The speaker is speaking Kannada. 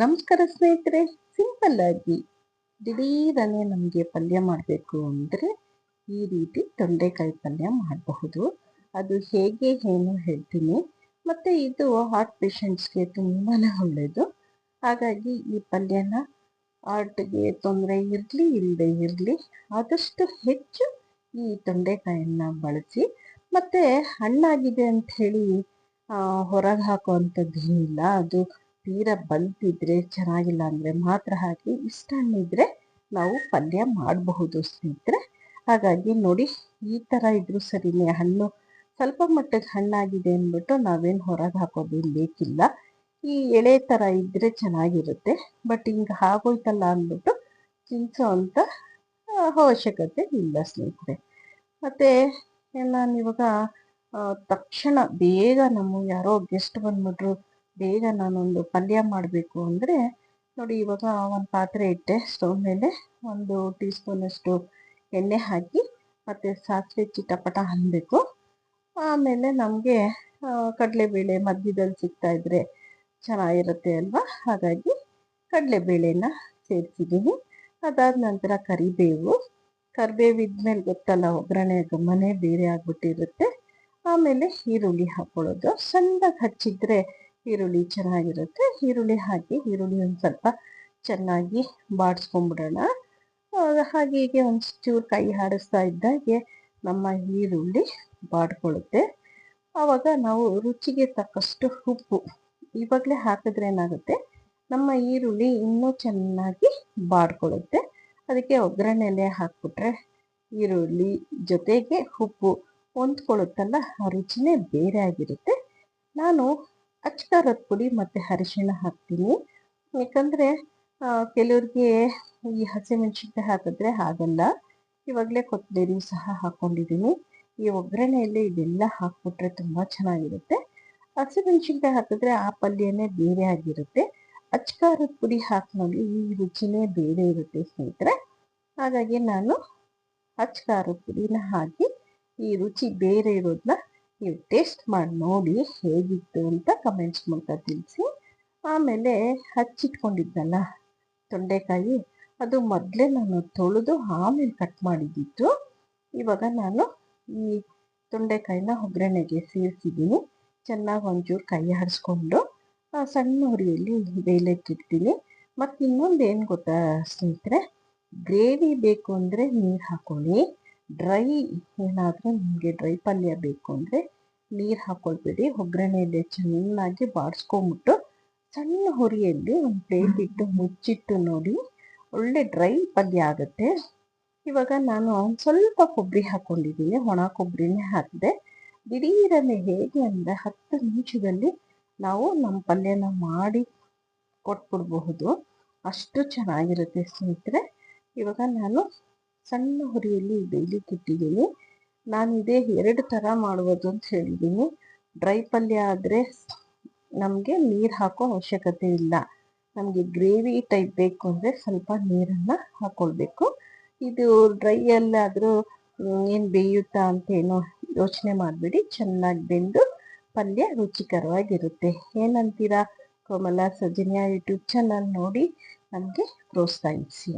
ನಮಸ್ಕಾರ ಸ್ನೇಹಿತರೆ, ಸಿಂಪಲ್ ಆಗಿ ದಿಢೀರನೆ ನಮಗೆ ಪಲ್ಯ ಮಾಡಬೇಕು ಅಂದರೆ ಈ ರೀತಿ ತೊಂಡೆಕಾಯಿ ಪಲ್ಯ ಮಾಡಬಹುದು. ಅದು ಹೇಗೆ ಏನು ಹೇಳ್ತೀನಿ. ಮತ್ತು ಇದು ಹಾರ್ಟ್ ಪೇಷಂಟ್ಸ್ಗೆ ತುಂಬಾ ಒಳ್ಳೆಯದು ಹಾಗಾಗಿ ಈ ಪಲ್ಯನ ಹಾರ್ಟ್ಗೆ ತೊಂದರೆ ಇರಲಿ ಇಲ್ಲದೆ ಇರಲಿ, ಆದಷ್ಟು ಹೆಚ್ಚು ಈ ತೊಂಡೆಕಾಯನ್ನು ಬಳಸಿ. ಮತ್ತು ಹಣ್ಣಾಗಿದೆ ಅಂತ ಹೇಳಿ ಹೊರಗೆ ಹಾಕುವಂಥದ್ದು ಇಲ್ಲ ಅದು ತೀರಾ ಬಂತಿದ್ರೆ ಚೆನ್ನಾಗಿಲ್ಲ ಅಂದರೆ ಮಾತ್ರ ಹಾಕಿ ಇಷ್ಟ ಹಣ್ಣಿದ್ರೆ ನಾವು ಪಲ್ಯ ಮಾಡಬಹುದು ಸ್ನೇಹಿತರೆ. ಹಾಗಾಗಿ ನೋಡಿ ಈ ಥರ ಇದ್ರು ಸರಿನೇ ಹಣ್ಣು ಸ್ವಲ್ಪ ಮಟ್ಟಿಗೆ ಹಣ್ಣಾಗಿದೆ ಅಂದ್ಬಿಟ್ಟು ನಾವೇನು ಹೊರಗೆ ಹಾಕೋದೇನು ಬೇಕಿಲ್ಲ. ಈ ಎಳೆ ಥರ ಇದ್ದರೆ ಚೆನ್ನಾಗಿರುತ್ತೆ. ಬಟ್ ಹಿಂಗೆ ಆಗೋಯ್ತಲ್ಲ ಅಂದ್ಬಿಟ್ಟು ತಿನ್ಸೋ ಅಂತ ಅವಶ್ಯಕತೆ ಇಲ್ಲ ಸ್ನೇಹಿತರೆ. ಮತ್ತು ನಾನು ಇವಾಗ ತಕ್ಷಣ ಬೇಗ ನಮ್ಮ ಯಾರೋ ಗೆಸ್ಟ್ ಬಂದ್ಬಿಟ್ರು. ಬೇಗ ನಾನೊಂದು ಪಲ್ಯ ಮಾಡಬೇಕು ಅಂದರೆ ನೋಡಿ ಇವಾಗ ಒಂದು ಪಾತ್ರೆ ಇಟ್ಟೆ ಸ್ಟವ್ ಮೇಲೆ, ಒಂದು ಟೀ ಸ್ಪೂನಷ್ಟು ಎಣ್ಣೆ ಹಾಕಿ, ಮತ್ತು ಸಾಸಿವೆ ಚಿಟಪಟ ಅನ್ನಬೇಕು ಆಮೇಲೆ ನಮಗೆ ಕಡಲೆಬೇಳೆ ಮಧ್ಯದಲ್ಲಿ ಸಿಗ್ತಾ ಇದ್ರೆ ಚೆನ್ನಾಗಿರುತ್ತೆ ಅಲ್ವಾ? ಹಾಗಾಗಿ ಕಡಲೆಬೇಳೆನ ಸೇರಿಸಿದ್ದೀನಿ. ಅದಾದ ನಂತರ ಕರಿಬೇವು. ಕರಿಬೇವು ಇದ್ಮೇಲೆ ಗೊತ್ತಲ್ಲ, ಒಗ್ಗರಣೆ ಮನೆ ಬೇರೆ ಆಗ್ಬಿಟ್ಟಿರುತ್ತೆ. ಆಮೇಲೆ ಈರುಳ್ಳಿ ಹಾಕೊಳ್ಳೋದು. ಸಣ್ಣಗೆ ಹಚ್ಚಿದ್ರೆ ಈರುಳ್ಳಿ ಚೆನ್ನಾಗಿರುತ್ತೆ. ಈರುಳ್ಳಿ ಹಾಕಿ, ಈರುಳ್ಳಿ ಒಂದು ಸ್ವಲ್ಪ ಚೆನ್ನಾಗಿ ಬಾಡಿಸ್ಕೊಂಡ್ಬಿಡೋಣ. ಹಾಗೆ ಹೀಗೆ ಒಂದು ಚೂರು ಕೈ ಆಡಿಸ್ತಾ ಇದ್ದಾಗೆ ನಮ್ಮ ಈರುಳ್ಳಿ ಬಾಡ್ಕೊಳ್ಳುತ್ತೆ. ಆವಾಗ ನಾವು ರುಚಿಗೆ ತಕ್ಕಷ್ಟು ಉಪ್ಪು ಇವಾಗಲೇ ಹಾಕಿದ್ರೆ ಏನಾಗುತ್ತೆ? ನಮ್ಮ ಈರುಳ್ಳಿ ಇನ್ನೂ ಚೆನ್ನಾಗಿ ಬಾಡ್ಕೊಳ್ಳುತ್ತೆ. ಅದಕ್ಕೆ ಒಗ್ಗರಣೆಲೆ ಹಾಕ್ಬಿಟ್ರೆ ಈರುಳ್ಳಿ ಜೊತೆಗೆ ಉಪ್ಪು ಹೊಂದ್ಕೊಳ್ಳುತ್ತಲ್ಲ, ಆ ರುಚಿನೇ ಬೇರೆ ಆಗಿರುತ್ತೆ. ನಾನು ಅಚ್ಕಾರದ ಪುಡಿ ಮತ್ತು ಅರಿಶಿಣ ಹಾಕ್ತೀನಿ. ಯಾಕಂದರೆ ಕೆಲವ್ರಿಗೆ ಈ ಹಸಿಮೆಣ್ಸಿನ್ಕಾಯಿ ಹಾಕಿದ್ರೆ ಹಾಗಲ್ಲ. ಇವಾಗಲೇ ಕೊತ್ತಂಬರಿ ಸಹ ಹಾಕ್ಕೊಂಡಿದ್ದೀನಿ ಈ ಒಗ್ಗರಣೆಯಲ್ಲಿ ಇದೆಲ್ಲ ಹಾಕ್ಬಿಟ್ರೆ ತುಂಬ ಚೆನ್ನಾಗಿರುತ್ತೆ. ಹಸಿಮೆಣ್ಸಿನ್ಕಾಯಿ ಹಾಕಿದ್ರೆ ಆ ಪಲ್ಯನೇ ಬೇರೆ ಆಗಿರುತ್ತೆ. ಅಚ್ಕಾರದ ಪುಡಿ ಹಾಕಿ ನೋಡಿ ಈ ರುಚಿನೇ ಬೇರೆ ಇರುತ್ತೆ ಸ್ನೇಹಿತರೆ. ಹಾಗಾಗಿ ನಾನು ಅಚ್ಕಾರದ ಪುಡಿನ ಹಾಕಿ ಈ ರುಚಿ ಬೇರೆ ಇರೋದನ್ನ ನೀವು ಟೇಸ್ಟ್ ಮಾಡಿ ನೋಡಿ ಹೇಗಿತ್ತು ಅಂತ ಕಮೆಂಟ್ಸ್ ಮೂಲಕ ತಿಳಿಸಿ. ಆಮೇಲೆ ಹಚ್ಚಿಟ್ಕೊಂಡಿದ್ದಲ್ಲ ತೊಂಡೆಕಾಯಿ, ಅದು ಮೊದಲೇ ನಾನು ತೊಳೆದು ಆಮೇಲೆ ಕಟ್ ಮಾಡಿದ್ದಿತ್ತು. ಇವಾಗ ನಾನು ಈ ತೊಂಡೆಕಾಯಿನ ಒಗ್ಗರಣೆಗೆ ಸೇರಿಸಿದ್ದೀನಿ. ಚೆನ್ನಾಗಿ ಒಂಚೂರು ಕೈ ಆಡಿಸ್ಕೊಂಡು ಸಣ್ಣ ಹುರಿಯಲ್ಲಿ ಬೇಲೆಕ್ಕಿಡ್ತೀನಿ ಮತ್ತು ಇನ್ನೊಂದು ಏನು ಗೊತ್ತಾ ಸ್ನೇಹಿತರೆ, ಗ್ರೇವಿ ಬೇಕು ಅಂದರೆ ನೀರು ಹಾಕೊಳ್ಳಿ. ಡ್ರೈ ಏನಾದರೂ ನಿಮಗೆ ಡ್ರೈ ಪಲ್ಯ ಬೇಕು ಅಂದರೆ ನೀರು ಹಾಕ್ಕೊಳ್ಬೇಡಿ ಒಗ್ಗರಣೆಯಲ್ಲಿ ಚೆನ್ನಾಗಿ ಬಾಡಿಸ್ಕೊಂಬಿಟ್ಟು ಸಣ್ಣ ಹುರಿಯಲ್ಲಿ ಒಂದು ಪ್ಲೇಟ್ ಇಟ್ಟು ಮುಚ್ಚಿಟ್ಟು ನೋಡಿ ಒಳ್ಳೆ ಡ್ರೈ ಪಲ್ಯ ಆಗುತ್ತೆ. ಇವಾಗ ನಾನು ಒಂದು ಸ್ವಲ್ಪ ಕೊಬ್ಬರಿ ಹಾಕ್ಕೊಂಡಿದ್ದೀನಿ ಒಣ ಕೊಬ್ಬರಿನೇ ಹಾಕಿದೆ. ದಿಢೀರನೆ ಹೇಗೆ ಅಂದರೆ ಹತ್ತು ನಿಮಿಷದಲ್ಲಿ ನಾವು ನಮ್ಮ ಪಲ್ಯನ ಮಾಡಿ ಕೊಟ್ಬಿಡ್ಬಹುದು. ಅಷ್ಟು ಚೆನ್ನಾಗಿರುತ್ತೆ ಸ್ನೇಹಿತರೆ. ಇವಾಗ ನಾನು ಸಣ್ಣ ಹುರಿಯಲ್ಲಿ ಬೇಯಲಿಕ್ಕೆ ಇಟ್ಟಿದ್ದೀನಿ ನಾನು ಇದೇ ಎರಡು ಥರ ಮಾಡುವುದು ಅಂತ ಹೇಳಿದ್ದೀನಿ. ಡ್ರೈ ಪಲ್ಯ ಆದರೆ ನಮಗೆ ನೀರು ಹಾಕೋ ಅವಶ್ಯಕತೆ ಇಲ್ಲ. ನಮಗೆ ಗ್ರೇವಿ ಟೈಪ್ ಬೇಕು ಅಂದರೆ ಸ್ವಲ್ಪ ನೀರನ್ನು ಹಾಕ್ಕೊಳ್ಬೇಕು ಇದು ಡ್ರೈಯಲ್ಲಾದರೂ ಏನು ಬೇಯುತ್ತಾ ಅಂತ ಏನೋ ಯೋಚನೆ ಮಾಡಬೇಡಿ. ಚೆನ್ನಾಗಿ ಬೆಂದು ಪಲ್ಯ ರುಚಿಕರವಾಗಿರುತ್ತೆ. ಏನಂತೀರಾ? ಕೋಮಲ, ಸಜನಿಯ, ಯೂಟ್ಯೂಬ್ ಚಾನಲ್ ನೋಡಿ ನಮಗೆ ಪ್ರೋತ್ಸಾಹಿಸಿ.